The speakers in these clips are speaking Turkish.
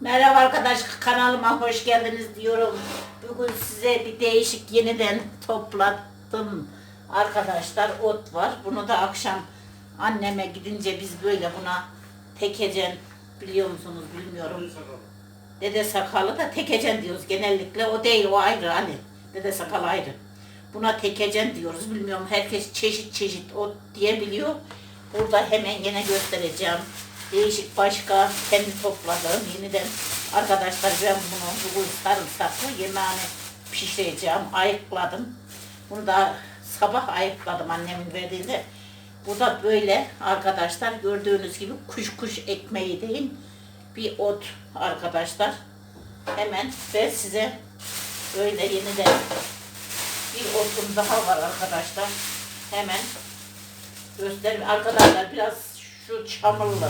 Merhaba arkadaş kanalıma hoş geldiniz diyorum. Bugün size bir değişik yeniden toplattım. Arkadaşlar ot var. Bunu da akşam anneme gidince biz böyle buna tekecen biliyor musunuz bilmiyorum. Dede sakalı da tekecen diyoruz genellikle. O değil o ayrı hani. Dede sakalı ayrı. Buna tekecen diyoruz. Bilmiyorum herkes çeşit çeşit ot diyebiliyor. Burada hemen yine göstereceğim. Değişik başka kendi topladığım yeniden arkadaşlar ben bunu bugün sarımsaklı yemeğini pişireceğim. Ayıkladım. Bunu da sabah ayıkladım annemin verdiğinde. Bu da böyle arkadaşlar gördüğünüz gibi kuş kuş ekmeği değil bir ot arkadaşlar. Hemen ve size böyle yeniden bir otum daha var arkadaşlar. Hemen göstereyim. Arkadaşlar biraz şu çamurlu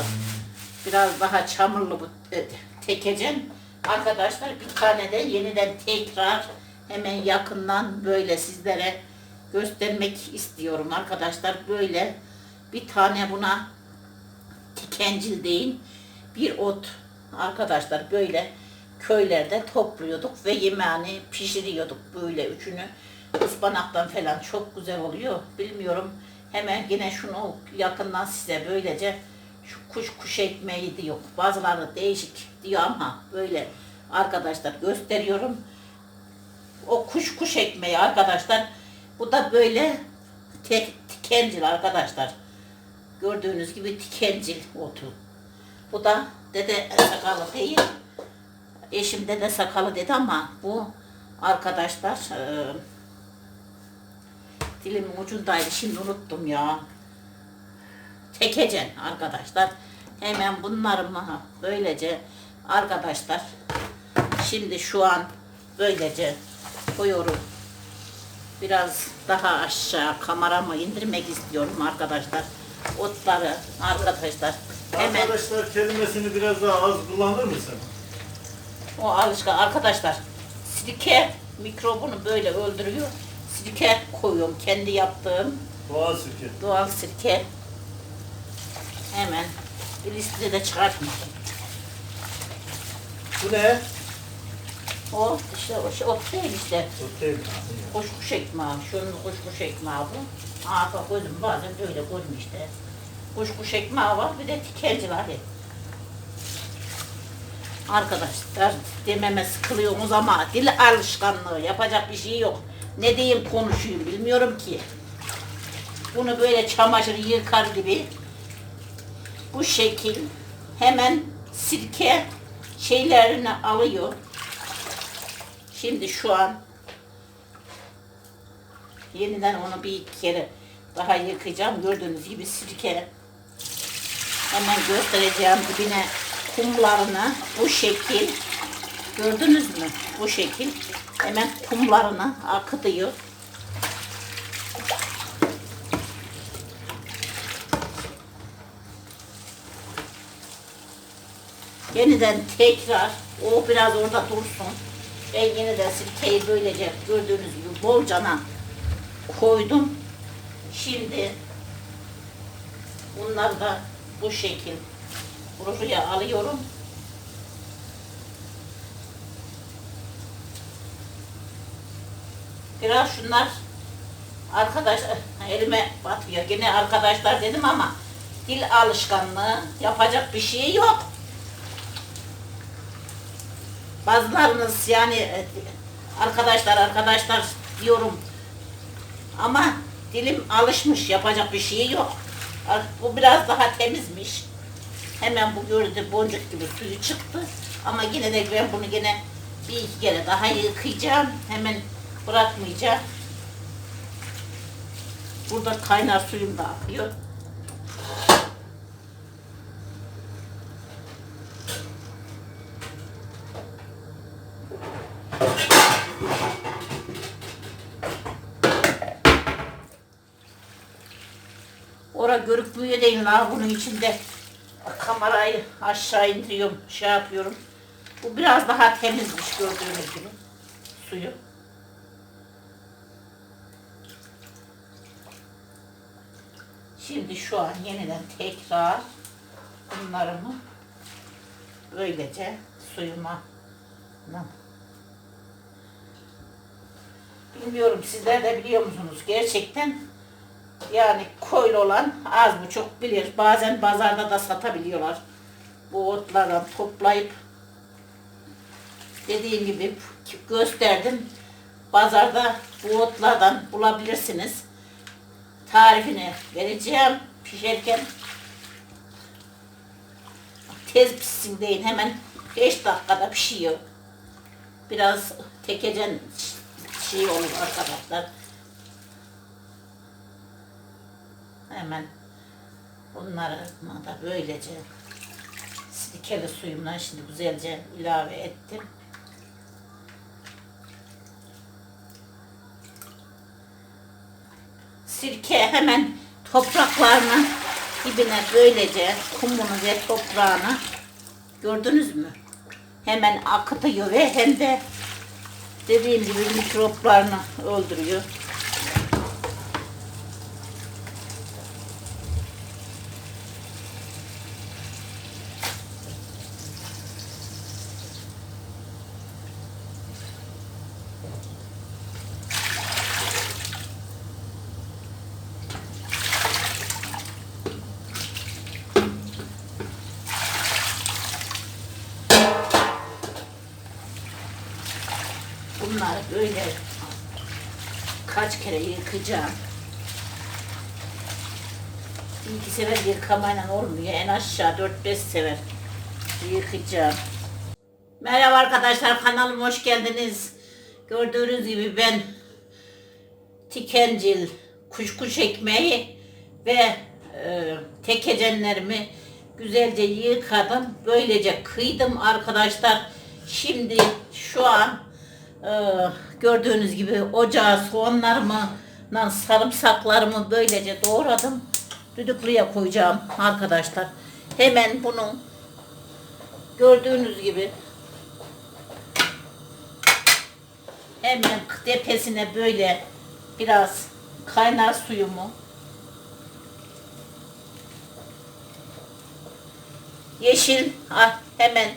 biraz daha çamurlu bu e, tekecen. Arkadaşlar bir tane de yeniden tekrar hemen yakından böyle sizlere göstermek istiyorum arkadaşlar. Böyle bir tane buna tikencil değil bir ot arkadaşlar böyle köylerde topluyorduk ve yemeğini pişiriyorduk böyle üçünü ıspanaktan falan çok güzel oluyor bilmiyorum hemen yine şunu yakından size böylece şu kuş kuş ekmeği diyor. Bazıları değişik diyor ama böyle arkadaşlar gösteriyorum. O kuş kuş ekmeği arkadaşlar. Bu da böyle tek tikencil arkadaşlar. Gördüğünüz gibi tikencil otu. Bu da dede sakalı değil. Eşim dede sakalı dedi ama bu arkadaşlar e, dilimin ucundaydı. Şimdi unuttum ya. Tekecen arkadaşlar. Hemen bunlarımı böylece arkadaşlar şimdi şu an böylece koyuyorum. Biraz daha aşağı kameramı indirmek istiyorum arkadaşlar. Otları arkadaşlar hemen Arkadaşlar kelimesini biraz daha az kullanır mısın? O alışkan arkadaşlar sirke mikrobunu böyle öldürüyor. Sirke koyuyorum kendi yaptığım Doğal sirke. doğal sirke. Hemen listede de çıkartmışım. Bu ne? O işte o şey, ot değil işte. Çok değil. Kuş kuş ekmeği. Şunun kuş kuş ekmeği bu. Aa bak gözüm bazen böyle görmüyor işte. Kuş kuş ekmeği var bir de tikelci var. hep. Arkadaşlar dememe sıkılıyorsunuz ama dil alışkanlığı yapacak bir şey yok. Ne diyeyim konuşayım bilmiyorum ki. Bunu böyle çamaşır yıkar gibi bu şekil hemen sirke şeylerini alıyor. Şimdi şu an yeniden onu bir iki kere daha yıkayacağım. Gördüğünüz gibi sirke hemen göstereceğim dibine kumlarını bu şekil gördünüz mü? Bu şekil hemen kumlarını akıtıyor. Yeniden tekrar o biraz orada dursun. Ben yeniden sirkeyi böylece gördüğünüz gibi bolcana koydum. Şimdi bunları da bu şekil buraya alıyorum. Biraz şunlar arkadaş elime batıyor. Yine arkadaşlar dedim ama dil alışkanlığı yapacak bir şey yok. Bazılarınız yani e, arkadaşlar arkadaşlar diyorum ama dilim alışmış yapacak bir şey yok. Bu biraz daha temizmiş. Hemen bu gördü boncuk gibi suyu çıktı. Ama yine de ben bunu yine bir iki kere daha yıkayacağım. Hemen bırakmayacağım. Burada kaynar suyum da akıyor. Görükmüyor değil la bunun içinde. Kamerayı aşağı indiriyorum, şey yapıyorum. Bu biraz daha temizmiş gördüğünüz gibi suyu. Şimdi şu an yeniden tekrar bunlarımı böylece suyuma. Lan. Bilmiyorum sizler de biliyor musunuz? Gerçekten yani koylu olan az buçuk bilir. Bazen pazarda da satabiliyorlar. Bu otlardan toplayıp dediğim gibi gösterdim. Pazarda bu otlardan bulabilirsiniz. Tarifini vereceğim pişerken. Tez pişsin deyin hemen 5 dakikada pişiyor. Biraz tekecen şey olur arkadaşlar. Hemen bunları da böylece sirkeli suyumdan şimdi güzelce ilave ettim. Sirke hemen topraklarına dibine böylece kumunu ve toprağını gördünüz mü? Hemen akıtıyor ve hem de dediğim gibi mikroplarını öldürüyor. Bunları böyle kaç kere yıkayacağım. Bir iki sefer yıkamayla olmuyor. En aşağı 4-5 sefer yıkayacağım. Merhaba arkadaşlar kanalıma hoş geldiniz. Gördüğünüz gibi ben tikencil, kuşkuş ekmeği ve e, tekecenlerimi güzelce yıkadım. Böylece kıydım arkadaşlar. Şimdi şu an e, gördüğünüz gibi ocağa soğanlarımı, lan sarımsaklarımı böylece doğradım. Düdüklüye koyacağım arkadaşlar. Hemen bunun gördüğünüz gibi hemen tepesine böyle biraz kaynar suyumu yeşil hemen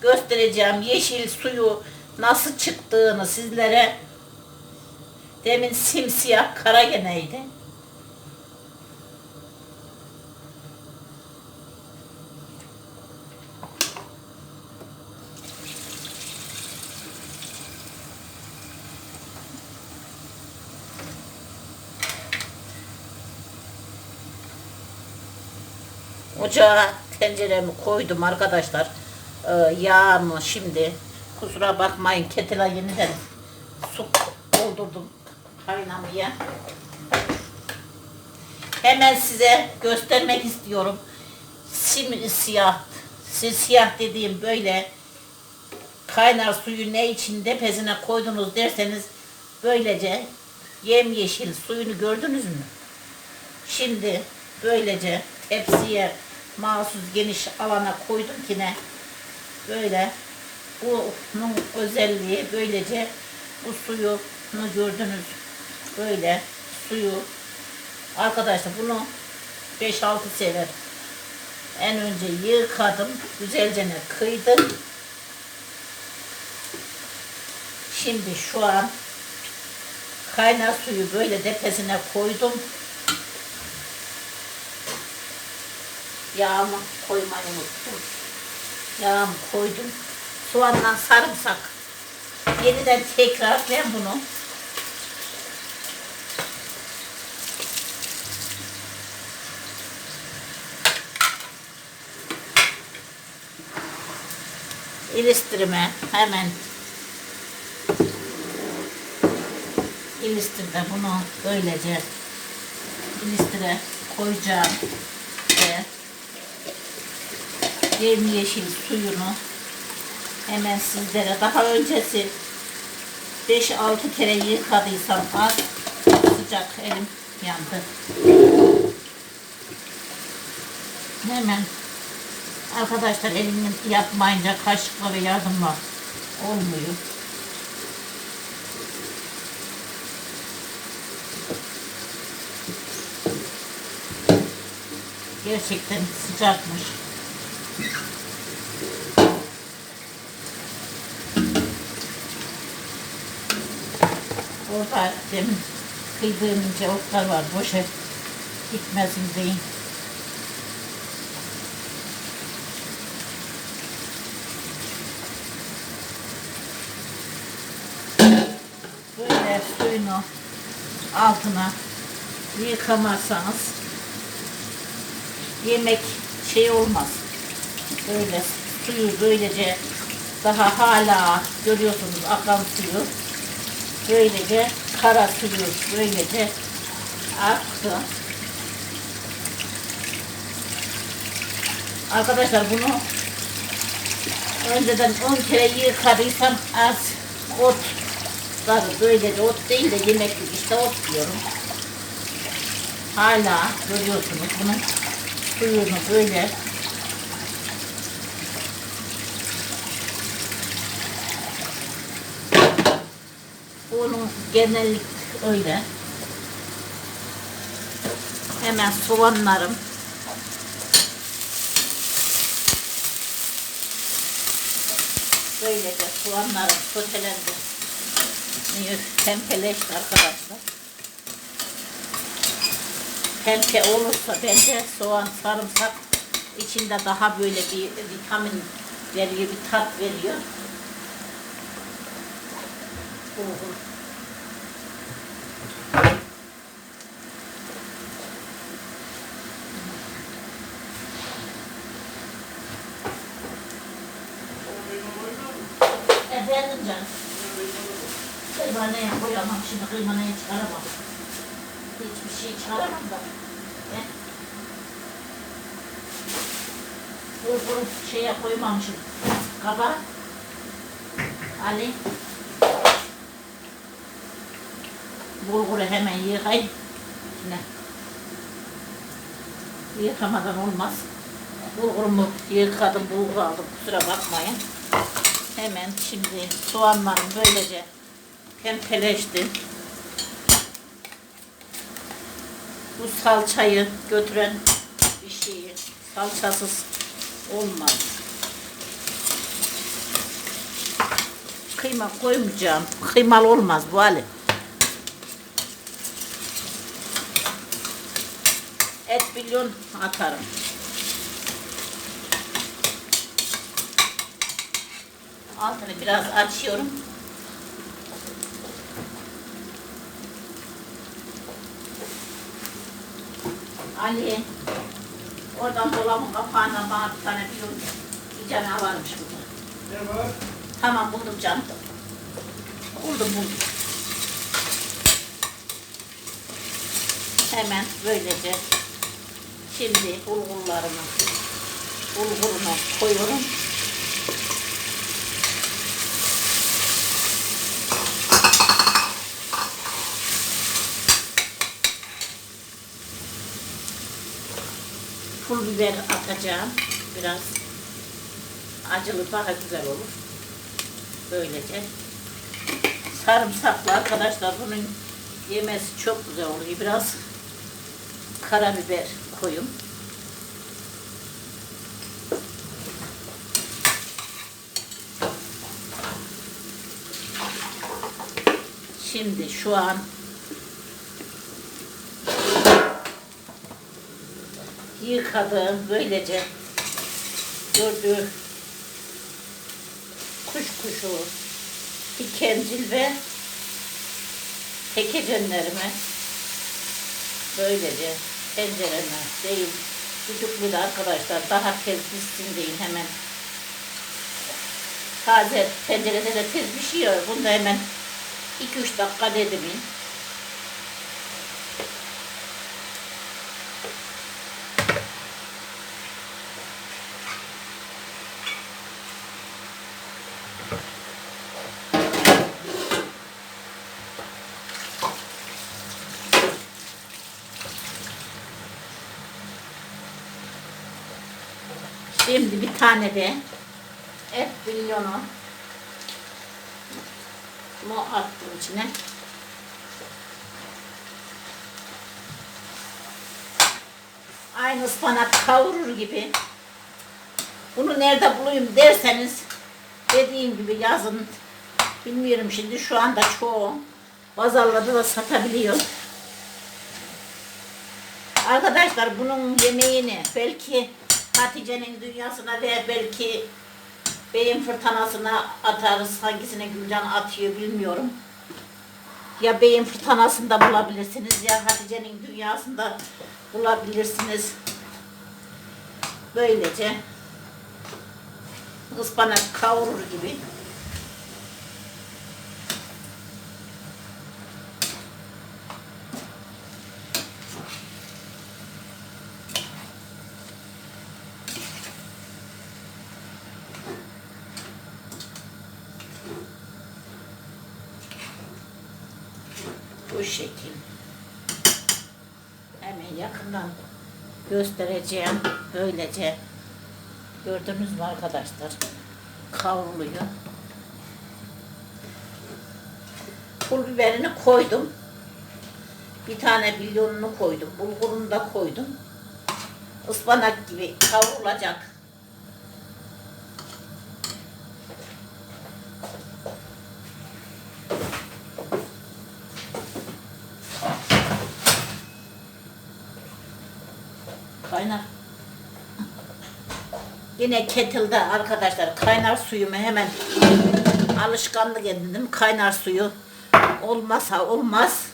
göstereceğim yeşil suyu nasıl çıktığını sizlere demin simsiyah kara geneydi. Ocağa tenceremi koydum arkadaşlar. Ee, yağımı şimdi kusura bakmayın ketile yeniden su doldurdum kaynamaya. Hemen size göstermek istiyorum. Sim siyah, siyah dediğim böyle kaynar suyu ne içinde pezine koydunuz derseniz böylece yemyeşil suyunu gördünüz mü? Şimdi böylece tepsiye mahsus geniş alana koydum ki ne böyle bunun özelliği böylece bu suyunu gördünüz böyle suyu arkadaşlar bunu 5-6 sefer en önce yıkadım güzelce kıydım şimdi şu an kaynar suyu böyle tepesine koydum Yağımı koymayı unuttum. Yağımı koydum. Soğanla sarımsak. Yeniden tekrar ben bunu ilistirime hemen ilistirde bunu böylece ilistire koyacağım ve yemyeşil suyunu hemen sizlere daha öncesi 5-6 kere yıkadıysam az sıcak elim yandı. Hemen Arkadaşlar elimle yapmayınca kaşıkla ve yardımla olmuyor. Gerçekten sıcakmış. Orada demin kıydığım otlar var. Boşa gitmesin deyin. Böyle suyunu altına yıkamazsanız yemek şey olmaz. Böyle suyu böylece daha hala görüyorsunuz akan suyu böylece kara suyu böylece aktı. Arkadaşlar bunu önceden 10 kere yıkadıysam az ot böylece ot değil de yemeklik işte ot diyorum. Hala görüyorsunuz bunun suyunu böyle bunun genellik öyle. Hemen soğanlarım Böylece soğanlarım sotelendi. Pembeleşti arkadaşlar. Pembe olursa bence soğan, sarımsak içinde daha böyle bir vitamin veriyor, bir tat veriyor. Bulgur. Koyamam şimdi kıymanaya çıkaramam. Hiçbir şey çıkaramam da. Ben bulgur şeye koymamışım. Kaba. Ali. Bulguru hemen yıkayın. Ne? Yıkamadan olmaz. Bulgurumu yıkadım, bulgur aldım. Kusura bakmayın. Hemen şimdi soğanlarım böylece pembeleşti. Bu salçayı götüren bir şeyi salçasız olmaz. Kıyma koymayacağım. Kıymalı olmaz bu hali. Et bilyon atarım. Altını biraz açıyorum. Ali, oradan dolabın kapağından bana bir tane bir, bir varmış burada. Ne var? Tamam buldum canım. Buldum buldum. Hemen böylece şimdi bulgurlarımı bulgurumu koyuyorum. Pul biber atacağım. Biraz acılı daha güzel olur. Böylece. Sarımsaklı arkadaşlar bunun yemesi çok güzel oluyor. Biraz karabiber koyun. Şimdi şu an yıkadığım böylece gördüğü kuş kuşu, dikencil ve tekecenlerimi böylece tencereme değil, düdüklü de arkadaşlar daha tez pişsin deyin hemen. Taze tencerede de tez pişiyor. Bunu da hemen 2-3 dakika dedim. Şimdi bir tane de et bilyonu mu attım içine. Aynı ıspanak kavurur gibi. Bunu nerede bulayım derseniz dediğim gibi yazın. Bilmiyorum şimdi şu anda çoğu Pazarlarda da satabiliyor. Arkadaşlar bunun yemeğini belki Hatice'nin dünyasına ve belki beyin fırtınasına atarız. Hangisine Gülcan atıyor bilmiyorum. Ya beyin fırtınasında bulabilirsiniz ya Hatice'nin dünyasında bulabilirsiniz. Böylece ıspanak kavurur gibi. Bu şekil. Hemen yakından göstereceğim. Böylece gördünüz mü arkadaşlar? Kavruluyor. Pul biberini koydum. Bir tane bilyonunu koydum. Bulgurunu da koydum. Ispanak gibi kavrulacak. Kaynar. Yine kettle'da arkadaşlar kaynar suyumu hemen alışkanlık edindim. Kaynar suyu olmazsa olmaz.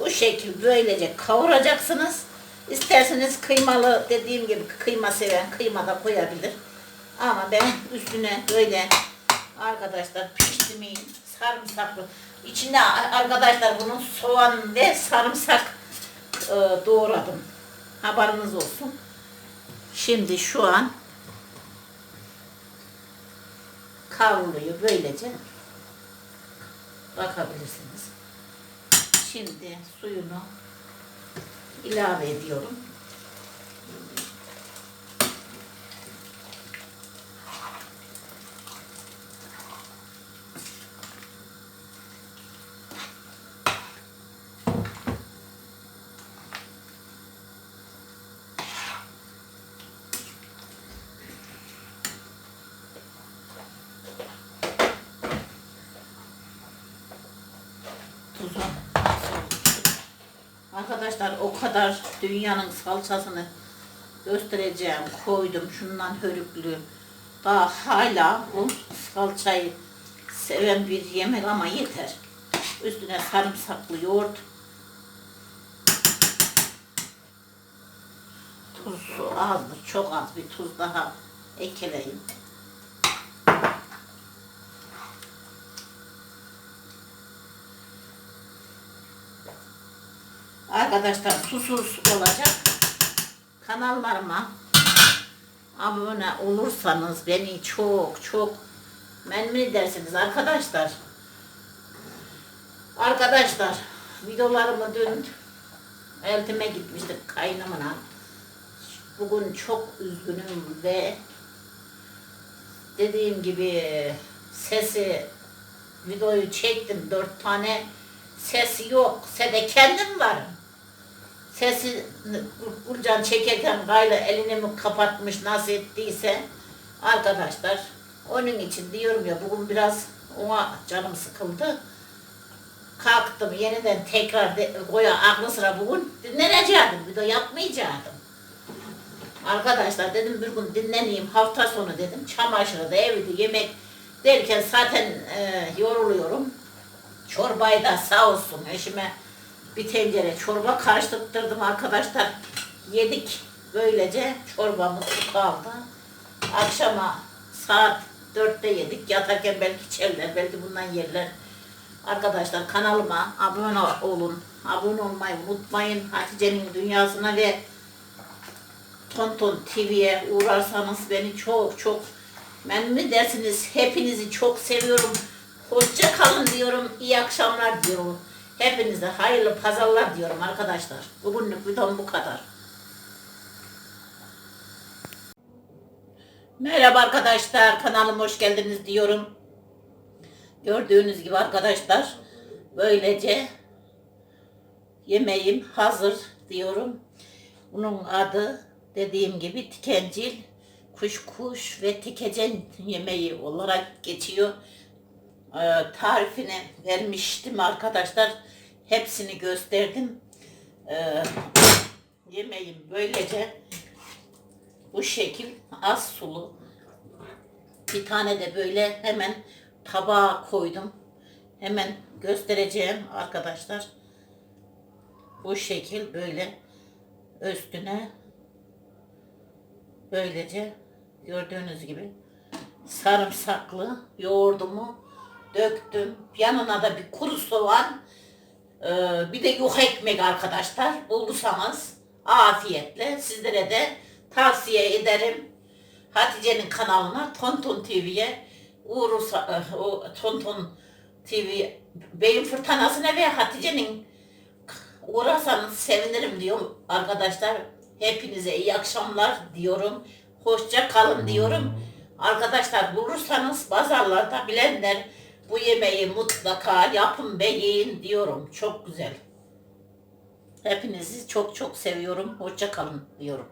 Bu şekil böylece kavuracaksınız. İsterseniz kıymalı dediğim gibi kıyma seven kıyma da koyabilir. Ama ben üstüne böyle arkadaşlar piştirmeyin sarımsaklı. İçinde arkadaşlar bunun soğan ve sarımsak e, doğradım. Haberiniz olsun. Şimdi şu an kavruluyor böylece. Bakabilirsiniz. Şimdi suyunu ilave ediyorum. Arkadaşlar o kadar dünyanın salçasını göstereceğim. Koydum şundan hörüklü. Daha hala bu salçayı seven bir yemek ama yeter. Üstüne sarımsaklı yoğurt. Tuzu azdır. Çok az bir tuz daha ekleyeyim. Arkadaşlar susuz olacak. Kanallarıma abone olursanız beni çok çok memnun edersiniz arkadaşlar. Arkadaşlar videolarımı dün eltime gitmiştik kaynımına. Bugün çok üzgünüm ve dediğim gibi sesi videoyu çektim dört tane sesi yok. Sede kendim varım. Sesi Gülcan çekerken gayla elini mi kapatmış nasıl ettiyse arkadaşlar onun için diyorum ya bugün biraz ona canım sıkıldı. Kalktım yeniden tekrar de, koya aklı sıra bugün dinlenecektim. Bir de yapmayacaktım. Arkadaşlar dedim bir gün dinleneyim hafta sonu dedim. Çamaşırı da evde yemek derken zaten e, yoruluyorum. Çorbayı da sağ olsun eşime bir tencere çorba karıştırdım arkadaşlar. Yedik böylece çorbamız kaldı. Akşama saat dörtte yedik. Yatarken belki içerler, belki bundan yerler. Arkadaşlar kanalıma abone olun. Abone olmayı unutmayın. Hatice'nin dünyasına ve Tonton TV'ye uğrarsanız beni çok çok memnun edersiniz. Hepinizi çok seviyorum. Hoşça kalın diyorum. İyi akşamlar diyorum. Hepinize hayırlı pazarlar diyorum arkadaşlar. Bugünlük videom bu kadar. Merhaba arkadaşlar. Kanalıma hoş geldiniz diyorum. Gördüğünüz gibi arkadaşlar böylece yemeğim hazır diyorum. Bunun adı dediğim gibi tikencil kuşkuş ve tikecen yemeği olarak geçiyor. Ee, tarifini vermiştim arkadaşlar. Hepsini gösterdim. Ee, yemeğim böylece bu şekil az sulu. Bir tane de böyle hemen tabağa koydum. Hemen göstereceğim arkadaşlar. Bu şekil böyle üstüne böylece gördüğünüz gibi sarımsaklı yoğurdumu döktüm. Yanına da bir kuru soğan, ee, bir de yuh ekmek arkadaşlar. Bulursanız afiyetle sizlere de tavsiye ederim. Hatice'nin kanalına Tonton TV'ye uğursa, e, o Tonton TV Beyin Fırtınası'na ve Hatice'nin uğrarsanız sevinirim diyorum arkadaşlar. Hepinize iyi akşamlar diyorum. Hoşça kalın diyorum. Arkadaşlar bulursanız pazarlarda bilenler bu yemeği mutlaka yapın ve yiyin diyorum. Çok güzel. Hepinizi çok çok seviyorum. Hoşça kalın diyorum.